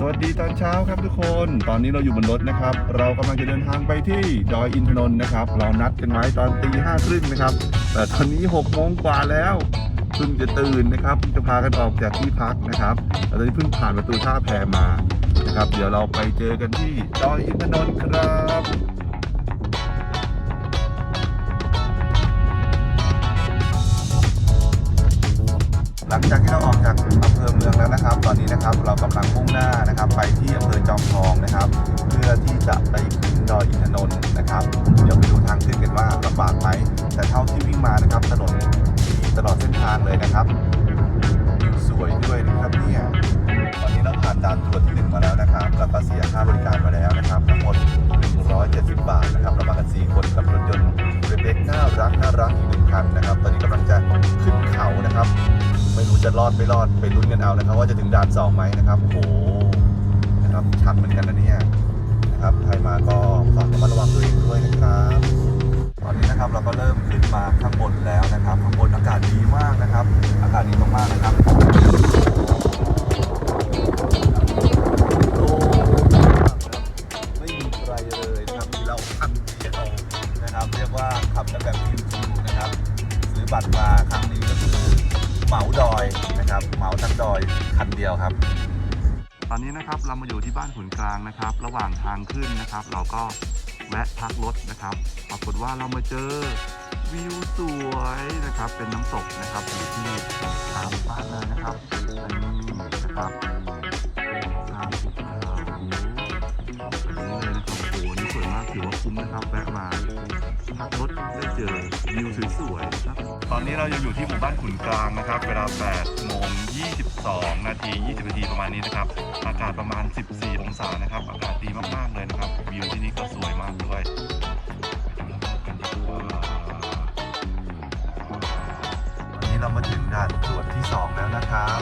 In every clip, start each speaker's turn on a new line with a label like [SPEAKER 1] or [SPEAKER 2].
[SPEAKER 1] สวัสดีตอนเช้าครับทุกคน ตอนนี้เราอยู่บนรถนะครับ เรากำลังจะเดินทางไปที่ดอยอินทนนท์นะครับ เรานัดกันไว้ตอนตีห้าครึ่งนะครับ แต่ตอนนี้หกโมงกว่าแล้วเพิ่งจะตื่นนะครับจะพากันออกจากที่พักนะครับตอนนี้เพิ่งผ่านประตูท่าแพมานะครับ เดี๋ยวเราไปเจอกันที่ดอยอินทนนท์ครับ หลังจากที่เราออกจากอำเภอเมืองแล้วนะครับ ตอนนี้นะครับเรากำลังมุ่งหน้านะครับ ไปที่อำเภอจอมทองนะครับ เพื่อที่จะไปขึ้นดอยอินทนนท์นะครับ เดี๋ยวไปดูทางขึ้นกันว่าลำบากไหมแต่เท่าที่วิ่งมานะครับถนนดีตลอดเส้นทางเลยนะครับวิวสวยด้วยนะครับเนี่ยตอนนี้เราผ่านด่านตรวจที่หนึ่งมาแล้วนะครับแล้วก็เสียค่าบริการมาแล้ว ไม่รู้จะรอดไม่รอดไปลุ้นกันเอานะครับ ว่าจะถึงด่านสองไหมนะครับโอ้โหนะครับชันเหมือนกันนะเนี่ยนะครับใครมาก็ฝากระมัดระวังตัวเองด้วยนะครับตอนนี้นะครับเราก็เริ่มขึ้นมาข้างบนแล้วนะครับข้างบนอากาศดีมากนะครับ อากาศดีมากๆนะครับโล่งมากนะครับไม่มีใครเลยครับมีเราคันเดียวนะครับเรียกว่าขับกันแบบชิวๆนะครับ ซื้อบัตรมาครั้งนี้ก็คือ เหมาดอยนะครับ เหมาทั้งดอยคันเดียวครับ ตอนนี้นะครับเรามาอยู่ที่บ้านขุนกลางนะครับ ระหว่างทางขึ้นนะครับ เราก็แวะพักรถนะครับ ปรากฏว่าเรามาเจอวิวสวยนะครับ เป็นน้ำตกนะครับอยู่ที่ทางบ้านเลยนะครับนนี้นะครับทางภูเขานี้เลยนะครับโอ้โหนี่สวยมากถือว่าคุ้มนะครับแวะมา พักรถได้เจอวิวสวยๆครับ ตอนนี้เรายังอยู่ที่หมู่บ้านขุนกลางนะครับ เวลา8โมง22 นาที 20 นาทีประมาณนี้นะครับ อากาศประมาณ 14 องศานะครับ อากาศดีมากๆเลยนะครับ วิวที่นี่ก็สวยมากด้วยกันดีกว่าวันนี้เรามาถึงด่านตรวจที่ 2 แล้วนะครับ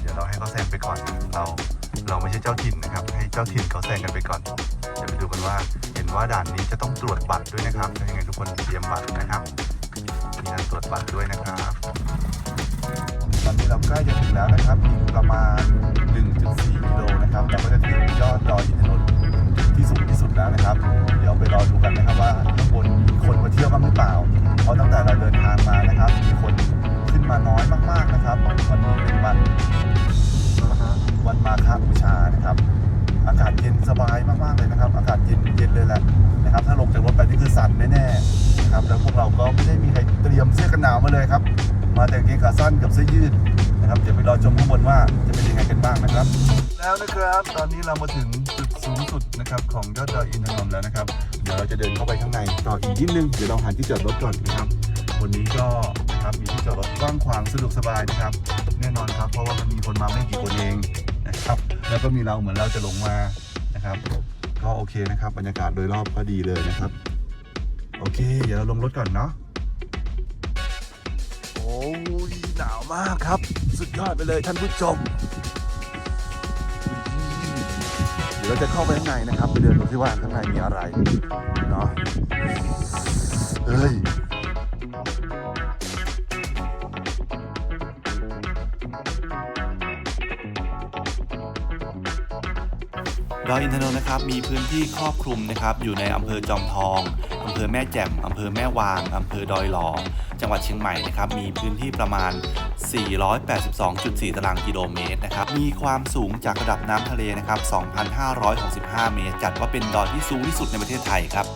[SPEAKER 1] เดี๋ยวเราให้เขาแซงไปก่อน เราเราไม่ใช่เจ้าถิ่นนะครับ ให้เจ้าถิ่นเขาแซงกันไปก่อน เดี๋ยวไปดูกันว่าเห็น ว่าด่านนี้จะต้องตรวจบัตรด้วยนะครับยังไงทุกคนเตรียมบัตรนะครับมีการตรวจบัตรด้วยนะครับตอนนี้เราใกล้จะถึงแล้วนะครับอีกประมาณ 1.4 กิโลนะครับเราก็จะถึงยอดดอยอินทนนท์ที่สูงที่สุดแล้วนะครับ เดี๋ยวไปรอดูกันนะครับว่าข้างบนมีคนมาเที่ยวบ้างหรือเปล่า เพราะตั้งแต่เราเดินทางมานะครับ มีคนขึ้นมาน้อยมากๆนะครับวันนี้เป็นวันวันมาฆบูชานะครับ ย็นสบายมากๆเลยนะครับ อากาศเย็นเย็นเลยแหละนะครับ ถ้าลงจากรถไปนี่คือสั่นแน่ๆนะครับแล้วพวกเราก็ไม่ได้มีใครเตรียมเสื้อกันหนาวมาเลยครับ มาแต่กางเกงขาสั้นกับเสื้อยืดนะครับเดี๋ยวไปรอชมข้างบนว่าจะเป็นยังไงกันบ้างนะครับ แล้วนะครับ ตอนนี้เรามาถึงจุดสูงสุดนะครับของยอดดอยอินทนนท์แล้วนะครับ เดี๋ยวเราจะเดินเข้าไปข้างในต่ออีกนิดนึงเดี๋ยวเราหาที่จอดรถก่อนนะครับวันนี้ก็นะครับมีที่จอดรถกว้างขวางสะดวกสบายนะครับ แน่นอนครับเพราะว่ามันมีคนมาไม่กี่คนเอง นะครับ แล้วก็มีเราเหมือนเราจะลงมานะครับ ก็โอเคนะครับ บรรยากาศโดยรอบก็ดีเลยนะครับ โอเค เดี๋ยวเราลงรถก่อนเนาะโอ้ยหนาวมากครับ สุดยอดไปเลยท่านผู้ชมเดี๋ยวเราจะเข้าไปข้างในนะครับ ไปเดินดูซิว่าข้างในมีอะไรเนาะเฮ้ย
[SPEAKER 2] ดอยอินทนนท์นะครับมีพื้นที่ครอบคลุมนะครับอยู่ในอำเภอจอมทองอำเภอแม่แจ่มอำเภอแม่วางอำเภอดอยหลอจังหวัดเชียงใหม่นะครับมีพื้นที่ประมาณ 482.4 ตารางกิโลเมตรนะครับมีความสูงจากระดับน้ำทะเลนะครับ 2,565 เมตร จัดว่าเป็นดอยที่สูงที่สุดในประเทศไทย
[SPEAKER 1] ครับ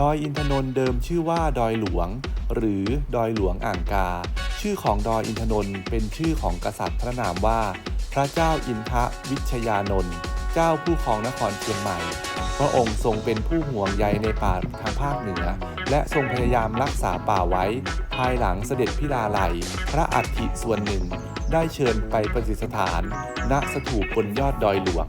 [SPEAKER 2] ดอยอินทนนท์เดิมชื่อว่าดอยหลวง หรือดอยหลวงอ่างกา ชื่อของดอยอินทนนท์เป็นชื่อของกษัตริย์พระนามว่า พระเจ้าอินทวิชยานนท์เจ้าผู้ครองนครเชียงใหม่ พระองค์ทรงเป็นผู้ห่วงใยในป่าทางภาคเหนือ และทรงพยายามรักษาป่าไว้ ภายหลังเสด็จพิลาไลยพระอัฐิส่วนหนึ่ง ได้เชิญไปประดิษฐาน ณสถูปบนยอดดอยหลวง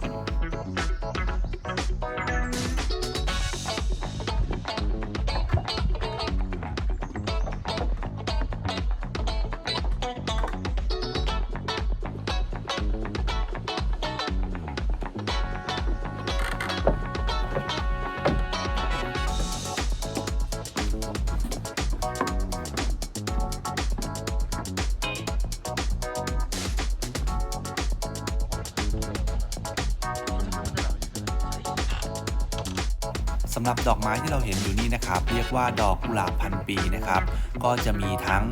[SPEAKER 2] สำหรับดอกไม้ที่เราเห็นอยู่นี่นะครับ เรียกว่าดอกกุหลาบพันปีนะครับ ก็จะมีทั้ง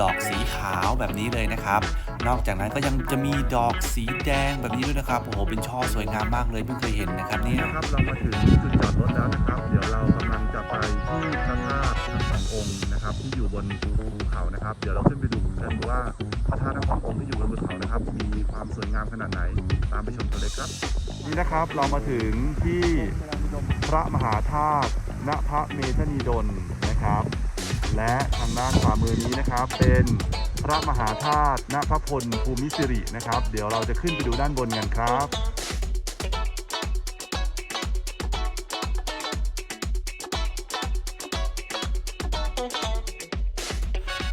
[SPEAKER 2] ดอกสีขาวแบบนี้เลยนะครับ นอกจากนั้นก็ยังจะมีดอกสีแดงแบบนี้ด้วยนะครับโอ้โหเป็นช่อสวยงามมากเลยเพิ่งเคยเห็นนะครับเนี่ย
[SPEAKER 1] นะครับเรามาถึงจุดจอดรถแล้วนะครับ เดี๋ยวเรากำลังจะไปที่พระธาตุทั้งสององค์นะครับ ที่อยู่บนภูเขานะครับ เดี๋ยวเราขึ้นไปดูกันว่าพระธาตุทั้งสององค์ที่อยู่บนภูเขานะครับ มีความสวยงามขนาดไหนตามไปชมกันเลยครับ นี่นะครับเรามาถึงที่ พระมหาธาตุณพระเมธนีดลนะครับ และทางด้านขวามือนี้นะครับ เป็นพระมหาธาตุณพระพลภูมิสิรินะครับ เดี๋ยวเราจะขึ้นไปดูด้านบนกันครับ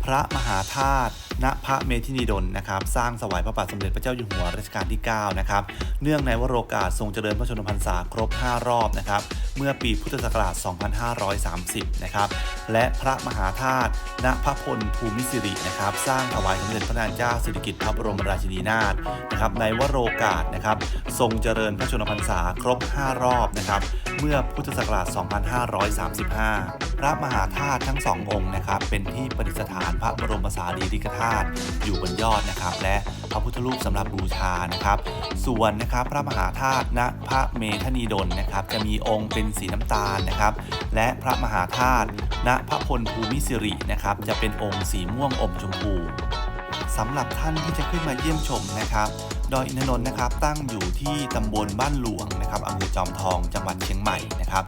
[SPEAKER 2] พระมหาธาตุณพระเมธินีดลนะครับ สร้างสวายพระบาทสมเด็จพระเจ้าอยู่หัวรัชกาลที่ 9 นะครับ เนื่องในวโรกาสทรงเจริญพระชนมพรรษาครบ 5 รอบนะครับ เมื่อปีพุทธศักราช 2530 นะครับและพระมหาธาตุณพระพลภูมิสิรินะครับสร้างถวายสมเด็จพระนางเจ้าสิริกิติ์พระบรมราชินีนาถนะครับในวโรกาสนะครับทรงเจริญพระชนมพรรษาครบ 5 รอบนะครับเมื่อพุทธศักราช 2535 พระมหาธาตุทั้งสององค์นะครับเป็นที่ประดิษฐานพระบรมสารีริกธาตุอยู่บนยอดนะครับและ พระพุทธรูปสำหรับบูชานะครับ ส่วนนะครับพระมหาธาตุณพระเมธนีดลนะครับ จะมีองค์เป็นสีน้ำตาลนะครับ และพระมหาธาตุณพระพลภูมิสิรินะครับ จะเป็นองค์สีม่วงอมชมพูสำหรับท่านที่จะขึ้นมาเยี่ยมชมนะครับดอยอินทนนท์นะครับตั้งอยู่ที่ตำบลบ้านหลวงนะครับอำเภอจอมทองจังหวัดเชียงใหม่นะครับ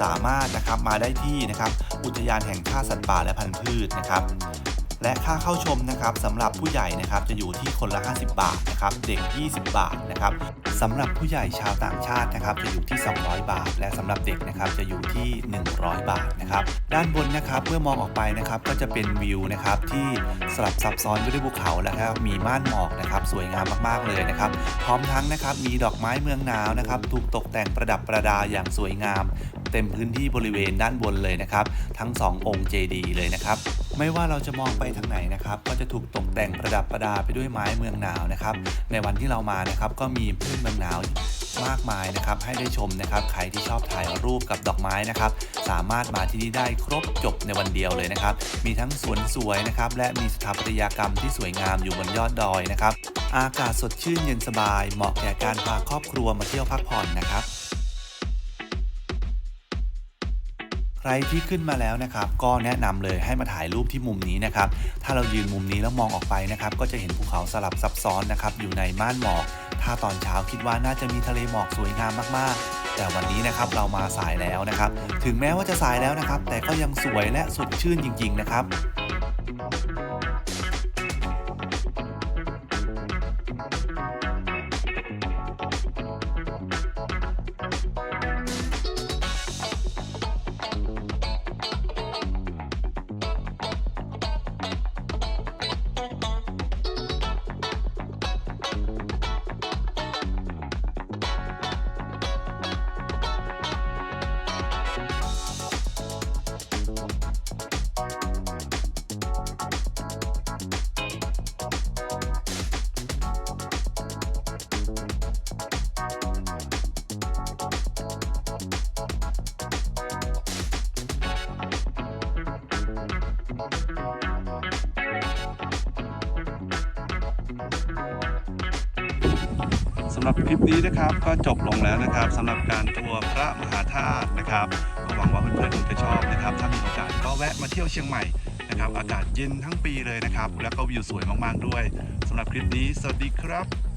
[SPEAKER 2] สามารถนะครับมาได้ที่นะครับอุทยานแห่งชาติสัตว์ป่าและพันธุ์พืชนะครับ และค่าเข้าชมนะครับสำหรับผู้ใหญ่นะครับจะอยู่ที่คนละ 50 บาทนะครับเด็ก 20 บาทนะครับสำหรับผู้ใหญ่ชาวต่างชาตินะครับจะอยู่ที่ 200 บาท และสำหรับเด็กนะครับจะอยู่ที่ 100 บาทนะครับด้านบนนะครับเมื่อมองออกไปนะครับก็จะเป็นวิวนะครับที่สลับซับซ้อนไปด้วยภูเขาแล้วครับมีม่านหมอกนะครับสวยงามมากๆเลยนะครับพร้อมทั้งนะครับมีดอกไม้เมืองหนาวนะครับถูกตกแต่งประดับประดาอย่างสวยงาม เต็มพื้นที่บริเวณด้านบนเลยนะครับ ทั้ง 2 องค์เจดีย์เลยนะครับ ไม่ว่าเราจะมองไปทางไหนนะครับ ก็จะถูกตกแต่งประดับประดาไปด้วยไม้เมืองหนาวนะครับ ในวันที่เรามานะครับก็มีพืชเมืองหนาวมากมายนะครับให้ได้ชมนะครับใครที่ชอบถ่ายรูปกับดอกไม้นะครับ สามารถมาที่นี่ได้ครบจบในวันเดียวเลยนะครับ มีทั้งสวนสวยนะครับและมีสถาปัตยกรรมที่สวยงามอยู่บนยอดดอยนะครับ อากาศสดชื่นเย็นสบาย เหมาะแก่การพาครอบครัวมาเที่ยวพักผ่อนนะครับ ใครที่ขึ้นมาแล้วนะครับ ก็แนะนำเลยให้มาถ่ายรูปที่มุมนี้นะครับ ถ้าเรายืนมุมนี้แล้วมองออกไปนะครับ ก็จะเห็นภูเขาสลับซับซ้อนนะครับ อยู่ในม่านหมอก ถ้าตอนเช้าคิดว่าน่าจะมีทะเลหมอกสวยงามมากๆแต่วันนี้นะครับเรามาสายแล้วนะครับ ถึงแม้ว่าจะสายแล้วนะครับ แต่ก็ยังสวยและสดชื่นจริง ๆ นะครับำ
[SPEAKER 1] หรับคลิปนี้นะครับก็จบลงแล้วนะครับสำหรับการทัวร์พระมหาธาตุนะครับหวังว่าเพื่อนๆคงจะชอบนะครับ ถ้ามีโอกาสก็แวะมาเที่ยวเชียงใหม่นะครับอากาศเย็นทั้งปีเลยนะครับ แล้วก็วิวสวยมากๆด้วยสำหรับคลิปนี้ สวัสดีครับ